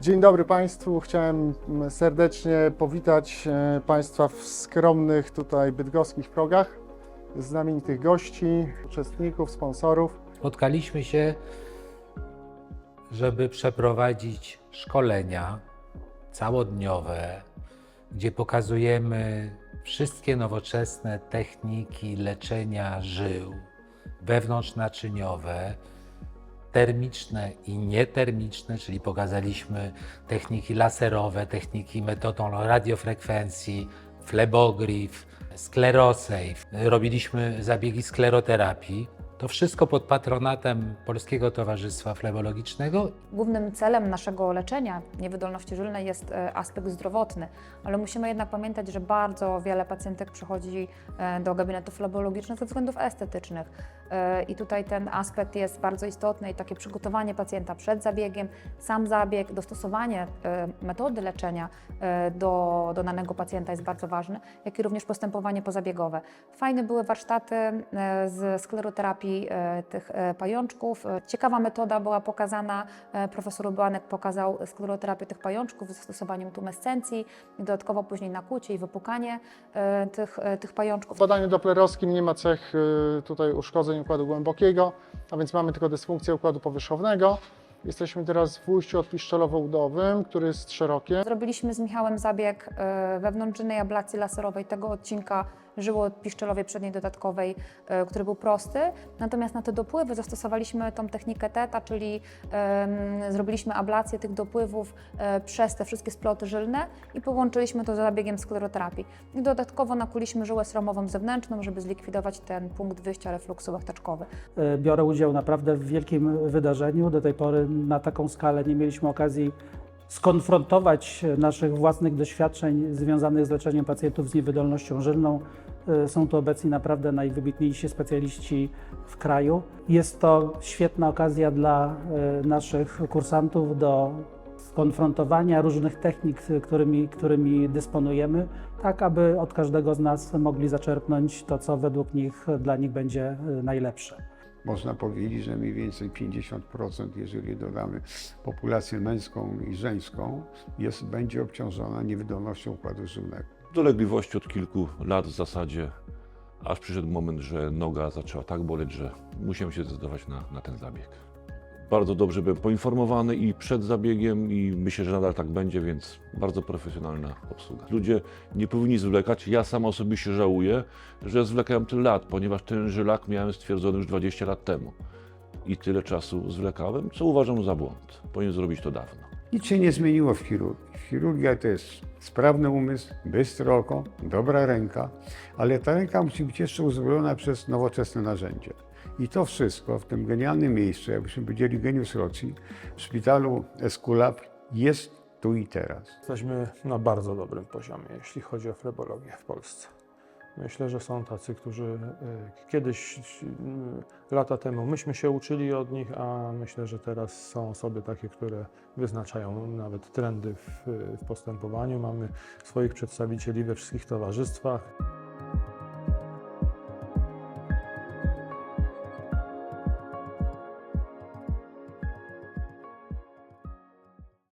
Dzień dobry Państwu. Chciałem mm, serdecznie powitać e, Państwa w skromnych tutaj bydgoskich progach. Znamienitych gości, uczestników, sponsorów. Spotkaliśmy się, żeby przeprowadzić szkolenia całodniowe, gdzie pokazujemy wszystkie nowoczesne techniki leczenia żył wewnątrznaczyniowe, termiczne i nietermiczne, czyli pokazaliśmy techniki laserowe, techniki metodą radiofrekwencji, flebogrif, sklerosejf. Robiliśmy zabiegi skleroterapii. To wszystko pod patronatem Polskiego Towarzystwa Flebologicznego Głównym celem naszego leczenia niewydolności żylnej jest e, aspekt zdrowotny, ale musimy jednak pamiętać, że bardzo wiele pacjentek przychodzi e, do gabinetu flebologicznych ze względów estetycznych. E, I tutaj ten aspekt jest bardzo istotny i takie przygotowanie pacjenta przed zabiegiem, sam zabieg, dostosowanie metody leczenia do, do danego pacjenta jest bardzo ważne, jak i również postępowanie pozabiegowe. Fajne były warsztaty z skleroterapii e, tych e, pajączków. E, Ciekawa metoda była pokazana, profesor Ubanek pokazał skleroterapię tych pajączków z zastosowaniem tumescencji dodatkowo później nakłucie i wypukanie tych, tych pajączków. W badaniu doplerowskim nie ma cech tutaj uszkodzeń układu głębokiego, a więc mamy tylko dysfunkcję układu powierzchownego. Jesteśmy teraz w ujściu odpiszczelowo-udowym, który jest szerokie. Zrobiliśmy z Michałem zabieg e, wewnątrznej ablacji laserowej tego odcinka żyłoodpiszczelowej przedniej dodatkowej, e, który był prosty. Natomiast na te dopływy zastosowaliśmy tą technikę TETA, czyli zrobiliśmy ablację tych dopływów e, przez te wszystkie sploty żylne i połączyliśmy to z zabiegiem skleroterapii. I dodatkowo nakuliśmy żyłę sromową zewnętrzną, żeby zlikwidować ten punkt wyjścia refluksu łechtaczkowy. Biorę udział naprawdę w wielkim wydarzeniu. Do tej pory na taką skalę nie mieliśmy okazji skonfrontować naszych własnych doświadczeń związanych z leczeniem pacjentów z niewydolnością żylną. E, Są tu obecni naprawdę najwybitniejsi specjaliści w kraju. Jest to świetna okazja dla e, naszych kursantów do skonfrontowania różnych technik, którymi, którymi dysponujemy, tak aby od każdego z nas mogli zaczerpnąć to, co według nich dla nich będzie e, najlepsze. Można powiedzieć, że mniej więcej 50%, jeżeli dodamy populację męską i żeńską, jest, będzie obciążona niewydolnością układu żylnego. dolegliwości od kilku lat w zasadzie, aż przyszedł moment, że noga zaczęła tak boleć, że musiałem się zdecydować na, na ten zabieg. Bardzo dobrze byłem poinformowany i przed zabiegiem i myślę, że nadal tak będzie, więc bardzo profesjonalna obsługa. Ludzie nie powinni zwlekać. Ja sam osobiście żałuję, że zwlekałem tyle lat, ponieważ ten żylak miałem stwierdzony już 20 lat temu. I tyle czasu zwlekałem, co uważam za błąd. Powinien zrobić to dawno. Nic się nie zmieniło w chirurgii. Chirurgia to jest sprawny umysł, bystre oko, dobra ręka, ale ta ręka musi być jeszcze uzbrojona przez nowoczesne narzędzia. I to wszystko w tym genialnym miejscu, jakbyśmy powiedzieli genius loci, w szpitalu Esculap jest tu i teraz. Jesteśmy na bardzo dobrym poziomie, jeśli chodzi o flebologię w Polsce. Myślę, że są tacy, którzy y, kiedyś, y, lata temu, myśmy się uczyli od nich, a myślę, że teraz są osoby takie, które wyznaczają nawet trendy w, w postępowaniu. Mamy swoich przedstawicieli we wszystkich towarzystwach.